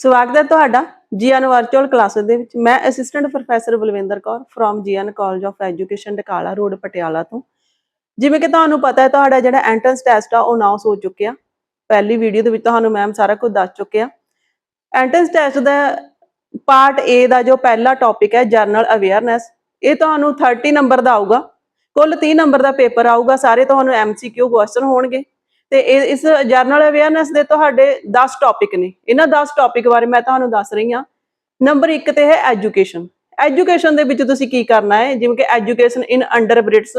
ਸਵਾਗਤ ਹੈ ਤੁਹਾਡਾ ਜੀਐਨ ਵਰਚੁਅਲ ਕਲਾਸਿਸ ਦੇ ਵਿੱਚ। ਮੈਂ assistant professor Balwinder Kaur from GN college of education Dakala road Patiala ਤੋਂ। ਜਿਵੇਂ ਕਿ ਤੁਹਾਨੂੰ ਪਤਾ ਹੈ, ਤੁਹਾਡਾ ਜਿਹੜਾ ਐਂਟਰੈਂਸ ਟੈਸਟ ਆ, ਉਹ ਅਨਾਉਂਸ ਹੋ ਚੁੱਕਿਆ। ਪਹਿਲੀ ਵੀਡੀਓ ਦੇ ਵਿੱਚ ਤੁਹਾਨੂੰ ਮੈਮ ਸਾਰਾ ਕੁਝ ਦੱਸ ਚੁੱਕਿਆ। ਐਂਟਰੈਂਸ ਟੈਸਟ ਦਾ ਪਾਰਟ A ਦਾ ਜੋ ਪਹਿਲਾ ਟੌਪਿਕ ਹੈ ਜਰਨਲ ਅਵੇਅਰਨੈਸ ਇਹ ਤੁਹਾਨੂੰ 30 ਨੰਬਰ ਦਾ ਆਊਗਾ। ਕੁੱਲ 30 ਨੰਬਰ ਦਾ ਪੇਪਰ ਆਊਗਾ। ਸਾਰੇ ਤੁਹਾਨੂੰ MCQ ਕੁਐਸਚਨ ਹੋਣਗੇ। ਤੇ ਇਹ- ਇਸ ਜਰਨਲ ਅਵੇਅਰਨੈਸ ਦੇ ਤੁਹਾਡੇ 10 ਟੌਪਿਕ ਨੇ। ਇਹਨਾਂ 10 ਟੌਪਿਕ ਬਾਰੇ ਮੈਂ ਤੁਹਾਨੂੰ ਦੱਸ ਰਹੀ ਹਾਂ। ਨੰਬਰ 1 ਤੇ ਹੈ ਐਜੂਕੇਸ਼ਨ ਐਜੂਕੇਸ਼ਨ ਦੇ ਵਿੱਚ ਤੁਸੀਂ ਕੀ ਕਰਨਾ ਹੈ? ਜਿਵੇਂ ਕਿ ਐਜੂਕੇਸ਼ਨ ਇਨ ਅੰਡਰ ਬ੍ਰਿਟਸ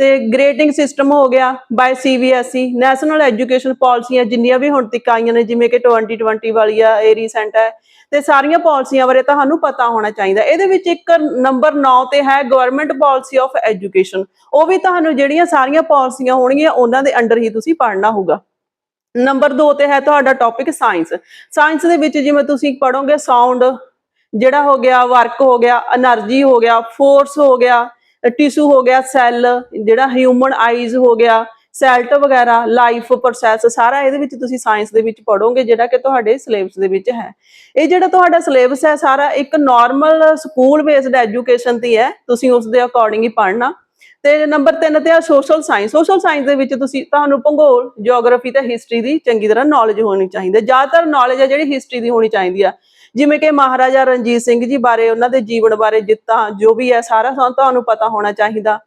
ਤੇ ਗ੍ਰੇਡਿੰਗ ਸਿਸਟਮ ਹੋ ਗਿਆ ਬਾਈ ਸੀਬੀਐਸਈ ਨੈਸ਼ਨਲ ਐਜੂਕੇਸ਼ਨ ਪਾਲਿਸੀਆਂ ਜਿੰਨੀਆਂ ਵੀ ਹੁਣ ਤੱਕ ਆਈਆਂ ਨੇ, ਜਿਵੇਂ ਕਿ 2020 ਵਾਲੀ ਆ, ਇਹ ਰੀਸੈਂਟ ਹੈ, ਤੇ ਸਾਰੀਆਂ ਪਾਲਿਸੀਆਂ ਬਾਰੇ ਤੁਹਾਨੂੰ ਪਤਾ ਹੋਣਾ ਚਾਹੀਦਾ। ਇਹਦੇ ਵਿੱਚ ਇੱਕ ਨੰਬਰ 9 ਤੇ ਹੈ ਗਵਰਨਮੈਂਟ ਪਾਲਿਸੀ ਆਫ ਐਜੂਕੇਸ਼ਨ ਉਹ ਵੀ ਤੁਹਾਨੂੰ ਜਿਹੜੀਆਂ ਸਾਰੀਆਂ ਪਾਲਿਸੀਆਂ ਹੋਣਗੀਆਂ, ਉਹਨਾਂ ਦੇ ਅੰਡਰ ਹੀ ਤੁਸੀਂ ਪੜ੍ਹਨਾ ਹੋਊਗਾ। ਨੰਬਰ 2 ਤੇ ਹੈ ਤੁਹਾਡਾ ਟੌਪਿਕ ਸਾਇੰਸ ਸਾਇੰਸ ਦੇ ਵਿੱਚ ਜਿਵੇਂ ਤੁਸੀਂ ਪੜ੍ਹੋਗੇ ਸਾਊਂਡ ਜਿਹੜਾ ਹੋ ਗਿਆ ਵਰਕ ਹੋ ਗਿਆ એનર્ਜੀ ਹੋ ਗਿਆ ਫੋਰਸ ਹੋ ਗਿਆ ਟਿਸ਼ੂ ਹੋ ਗਿਆ ਸੈੱਲ ਜਿਹੜਾ ਹਿਊਮਨ ਆਈਜ਼ ਹੋ ਗਿਆ ਸੈਲਟ ਵਗੈਰਾ ਲਾਈਫ ਪ੍ਰੋਸੈਸ ਸਾਰਾ ਇਹਦੇ ਵਿੱਚ ਤੁਸੀਂ ਸਾਇੰਸ ਦੇ ਵਿੱਚ ਪੜੋਗੇ ਜਿਹੜਾ ਕਿ ਤੁਹਾਡੇ ਸਿਲੇਬਸ ਦੇ ਵਿੱਚ ਹੈ। ਇਹ ਜਿਹੜਾ ਤੁਹਾਡਾ ਸਿਲੇਬਸ ਹੈ, ਸਾਰਾ ਇੱਕ ਨਾਰਮਲ ਸਕੂਲ ਬੇਸਡ ਐਜੂਕੇਸ਼ਨ ਤੇ ਹੈ ਤੁਸੀਂ ਉਸ ਦੇ ਅਕੋਰਡਿੰਗ ਹੀ ਪੜ੍ਹਨਾ। ਤੇ ਨੰਬਰ 3 ਤੇ ਆ ਸੋਸ਼ਲ ਸਾਇੰਸ ਸੋਸ਼ਲ ਸਾਇੰਸ ਦੇ ਵਿੱਚ ਤੁਸੀਂ, ਤੁਹਾਨੂੰ ਭੂਗੋਲ ਜੀਓਗ੍ਰਾਫੀ ਤੇ ਹਿਸਟਰੀ ਦੀ ਚੰਗੀ ਤਰ੍ਹਾਂ ਨੌਲੇਜ ਹੋਣੀ ਚਾਹੀਦੀ ਹੈ। ਜ਼ਿਆਦਾਤਰ ਨੌਲੇਜ ਹੈ ਜਿਹੜੀ ਹਿਸਟਰੀ ਦੀ ਹੋਣੀ ਚਾਹੀਦੀ ਆ। ਜਿਵੇਂ ਕਿ ਮਹਾਰਾਜਾ ਰਣਜੀਤ ਸਿੰਘ ਜੀ ਬਾਰੇ, ਉਹਨਾਂ ਦੇ ਜੀਵਨ ਬਾਰੇ ਜਿੱਤਾਂ, ਜੋ ਵੀ ਹੈ, ਸਾਰਾ ਤੁਹਾਨੂੰ ਪਤਾ ਹੋਣਾ ਚਾਹੀਦਾ।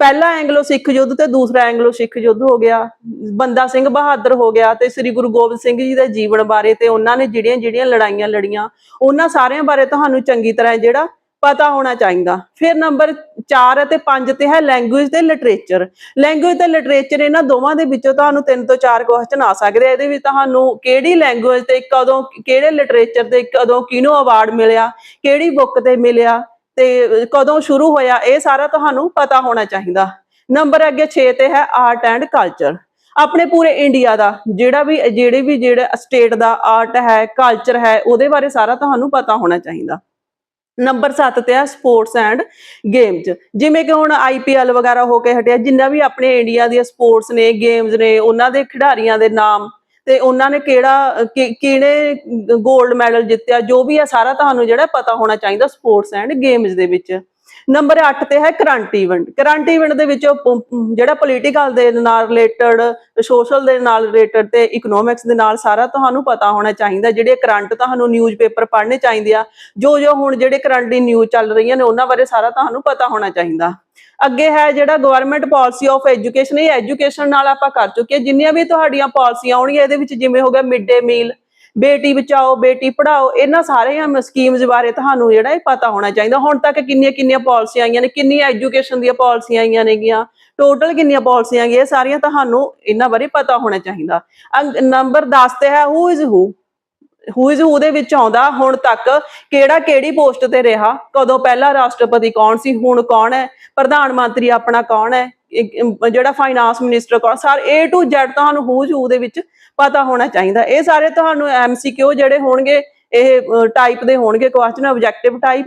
ਪਹਿਲਾ ਐਂਗਲੋ ਸਿੱਖ ਯੁੱਧ ਤੇ ਦੂਸਰਾ ਐਂਗਲੋ ਸਿੱਖ ਯੁੱਧ ਹੋ ਗਿਆ। ਬੰਦਾ ਸਿੰਘ ਬਹਾਦਰ ਹੋ ਗਿਆ ਤੇ ਸ੍ਰੀ ਗੁਰੂ ਗੋਬਿੰਦ ਸਿੰਘ ਜੀ ਦੇ ਜੀਵਨ ਬਾਰੇ ਤੇ ਉਹਨਾਂ ਨੇ ਜਿਹੜੀਆਂ ਜਿਹੜੀਆਂ ਲੜਾਈਆਂ ਲੜੀਆਂ, ਉਹਨਾਂ ਸਾਰਿਆਂ ਬਾਰੇ ਤੁਹਾਨੂੰ ਚੰਗੀ ਤਰ੍ਹਾਂ ਜਿਹੜਾ ਪਤਾ ਹੋਣਾ ਚਾਹੀਦਾ। ਫਿਰ ਨੰਬਰ 4 ਅਤੇ 5 ਤੇ ਹੈ ਲੈਂਗੁਏਜ ਤੇ ਲਿਟਰੇਚਰ ਲੈਂਗੁਏਜ ਤੇ ਲਿਟਰੇਚਰ ਇਹਨਾਂ ਦੋਵਾਂ ਦੇ ਵਿੱਚੋਂ ਤੁਹਾਨੂੰ ਤਿੰਨ ਤੋਂ ਚਾਰ ਕੁਐਸਚਨ ਆ ਸਕਦੇ ਆ। ਇਹਦੇ ਵਿੱਚ ਤੁਹਾਨੂੰ ਕਿਹੜੀ ਲੈਂਗੁਏਜ ਤੇ ਕਦੋਂ, ਕਿਹੜੇ ਲਿਟਰੇਚਰ ਤੇ ਕਦੋਂ ਕਿਹਨੂੰ ਅਵਾਰਡ ਮਿਲਿਆ, ਕਿਹੜੀ ਬੁੱਕ ਤੇ ਮਿਲਿਆ ਤੇ ਕਦੋਂ ਸ਼ੁਰੂ ਹੋਇਆ, ਇਹ ਸਾਰਾ ਤੁਹਾਨੂੰ ਪਤਾ ਹੋਣਾ ਚਾਹੀਦਾ। ਨੰਬਰ ਅੱਗੇ 6 ਤੇ ਹੈ ਆਰਟ ਐਂਡ ਕਲਚਰ ਆਪਣੇ ਪੂਰੇ ਇੰਡੀਆ ਦਾ ਜਿਹੜਾ ਵੀ, ਜਿਹੜੇ ਵੀ ਜਿਹੜਾ ਸਟੇਟ ਦਾ ਆਰਟ ਹੈ ਕਲਚਰ ਹੈ, ਉਹਦੇ ਬਾਰੇ ਸਾਰਾ ਤੁਹਾਨੂੰ ਪਤਾ ਹੋਣਾ ਚਾਹੀਦਾ। ਨੰਬਰ 7 ਤੇ ਆ ਸਪੋਰਟਸ ਐਂਡ ਗੇਮਸ ਜਿਵੇਂ ਕਿ ਹੁਣ ਆਈਪੀਐਲ ਵਗੈਰਾ ਹੋ ਕੇ ਹਟਿਆ, ਜਿੰਨਾ ਵੀ ਆਪਣੇ ਇੰਡੀਆ ਦੀਆਂ ਸਪੋਰਟਸ ਨੇ ਗੇਮਸ ਨੇ, ਉਹਨਾਂ ਦੇ ਖਿਡਾਰੀਆਂ ਦੇ ਨਾਮ ਤੇ ਉਹਨਾਂ ਨੇ ਕਿਹੜਾ ਕਿਹੜੇ 골ਡ ਮੈਡਲ ਜਿੱਤਿਆ, ਜੋ ਵੀ ਆ, ਸਾਰਾ ਤੁਹਾਨੂੰ ਜਿਹੜਾ ਪਤਾ ਹੋਣਾ ਚਾਹੀਦਾ ਸਪੋਰਟਸ ਐਂਡ ਗੇਮਸ ਦੇ ਵਿੱਚ। ਨੰਬਰ 8 ਤੇ ਹੈ ਕਰੰਟ ਇਵੈਂਟ ਕਰੰਟ ਇਵੈਂਟ ਦੇ ਵਿੱਚ ਜਿਹੜਾ ਪੋਲੀਟੀਕਲ ਦੇ ਨਾਲ ਰਿਲੇਟਡ ਸੋਸ਼ਲ ਦੇ ਨਾਲ ਰਿਲੇਟਡ ਤੇ ਇਕਨੋਮਿਕਸ ਦੇ ਨਾਲ ਸਾਰਾ ਤੁਹਾਨੂੰ ਪਤਾ ਹੋਣਾ ਚਾਹੀਦਾ। ਜਿਹੜੇ ਕਰੰਟ ਤੁਹਾਨੂੰ ਨਿਊਜ਼ਪੇਪਰ ਪੜ੍ਹਨੇ ਚਾਹੀਦੇ ਆ, ਜੋ ਜੋ ਹੁਣ ਜਿਹੜੇ ਕਰੰਟ ਦੀ ਨਿਊਜ਼ ਚੱਲ ਰਹੀਆਂ ਨੇ, ਉਹਨਾਂ ਬਾਰੇ ਸਾਰਾ ਤੁਹਾਨੂੰ ਪਤਾ ਹੋਣਾ ਚਾਹੀਦਾ। ਅੱਗੇ ਹੈ ਜਿਹੜਾ ਗਵਰਨਮੈਂਟ ਪਾਲਿਸੀ ਆਫ ਐਜੂਕੇਸ਼ਨ ਇਹ ਐਜੂਕੇਸ਼ਨ ਨਾਲ ਆਪਾਂ ਕਰ ਚੁੱਕੇ ਹਾਂ। ਜਿੰਨੀਆਂ ਵੀ ਤੁਹਾਡੀਆਂ ਪਾਲਿਸੀਆਂ ਆਉਣਗੀਆਂ, ਇਹਦੇ ਵਿੱਚ ਜਿਵੇਂ ਹੋ ਗਿਆ ਮਿਡ ਡੇ ਮੀਲ ਬੇਟੀ ਬਚਾਓ, ਬੇਟੀ ਪੜਾਓ ਇਹਨਾਂ ਸਾਰੀਆਂ ਸਕੀਮਸ ਬਾਰੇ ਤੁਹਾਨੂੰ ਜਿਹੜਾ ਇਹ ਪਤਾ ਹੋਣਾ ਚਾਹੀਦਾ। ਹੁਣ ਤੱਕ ਕਿੰਨੀਆਂ ਕਿੰਨੀਆਂ ਪਾਲਿਸੀਆਂ ਆਈਆਂ ਨੇ, ਕਿੰਨੀ ਐਜੂਕੇਸ਼ਨ ਦੀਆਂ ਪਾਲਿਸੀਆਂ ਆਈਆਂ ਨੇਗੀਆਂ ਟੋਟਲ ਕਿੰਨੀਆਂ ਪਾਲਿਸੀਆਂ ਆਈਆਂ, ਇਹ ਸਾਰੀਆਂ ਤੁਹਾਨੂੰ ਇਹਨਾਂ ਬਾਰੇ ਪਤਾ ਹੋਣਾ ਚਾਹੀਦਾ। ਨੰਬਰ 10 ਤੇ ਹੈ who is who who is ਹੂ ਦੇ ਵਿੱਚ ਆਉਂਦਾ, ਹੁਣ ਤੱਕ ਕਿਹੜਾ ਕਿਹੜੀ ਪੋਸਟ ਤੇ ਰਿਹਾ? ਕਦੋਂ ਪਹਿਲਾ ਰਾਸ਼ਟਰਪਤੀ ਕੌਣ ਸੀ, ਹੁਣ ਕੌਣ ਹੈ? ਪ੍ਰਧਾਨ ਮੰਤਰੀ ਆਪਣਾ ਕੌਣ ਹੈ? ਜਿਹੜਾ ਫਾਈਨਾਂਸ ਮਿਨਿਸਟਰ ਕੋਲ ਸਾਰੇ, A to Z ਤੁਹਾਨੂੰ ਹੂ ਇਜ਼ ਦੇ ਵਿੱਚ ਪਤਾ ਹੋਣਾ ਚਾਹੀਦਾ। ਇਹ ਸਾਰੇ ਤੁਹਾਨੂੰ ਐਮਸੀਕਿਊ ਜਿਹੜੇ ਹੋਣਗੇ, ਇਹ ਟਾਈਪ ਦੇ ਹੋਣਗੇ ਕੁਐਸਚਨ ਆਬਜੈਕਟਿਵ ਟਾਈਪ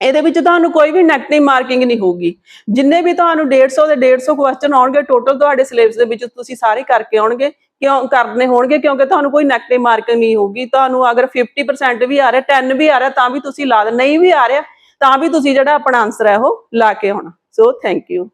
ਇਹਦੇ ਵਿੱਚ ਤੁਹਾਨੂੰ ਕੋਈ ਵੀ ਨੈਗੇਟਿਵ ਮਾਰਕਿੰਗ ਨਹੀਂ ਹੋਊਗੀ। ਜਿੰਨੇ ਵੀ ਤੁਹਾਨੂੰ 150 ਦੇ 150 ਕੁਐਸਚਨ ਆਉਣਗੇ ਟੋਟਲ ਤੁਹਾਡੇ ਸਿਲੇਬਸ ਦੇ ਵਿੱਚ ਤੁਸੀਂ ਸਾਰੇ ਕਰਕੇ ਆਉਣਗੇ, ਕਿਉਂ ਕਰਨੇ ਹੋਣਗੇ, ਕਿਉਂਕਿ ਤੁਹਾਨੂੰ ਕੋਈ ਨੈਗੇਟਿਵ ਮਾਰਕਿੰਗ ਨਹੀਂ ਹੋਊਗੀ। ਤੁਹਾਨੂੰ ਅਗਰ 50% ਵੀ ਆ ਰਿਹਾ 10 ਵੀ ਆ ਰਿਹਾ, ਤਾਂ ਵੀ ਤੁਸੀਂ ਲਾ ਦੇ। ਨਹੀਂ ਵੀ ਆ ਰਿਹਾ, ਤਾਂ ਵੀ ਤੁਸੀਂ ਜਿਹੜਾ ਆਪਣਾ ਆਨਸਰ ਹੈ ਉਹ ਲਾ ਕੇ ਆਉਣਾ। So thank you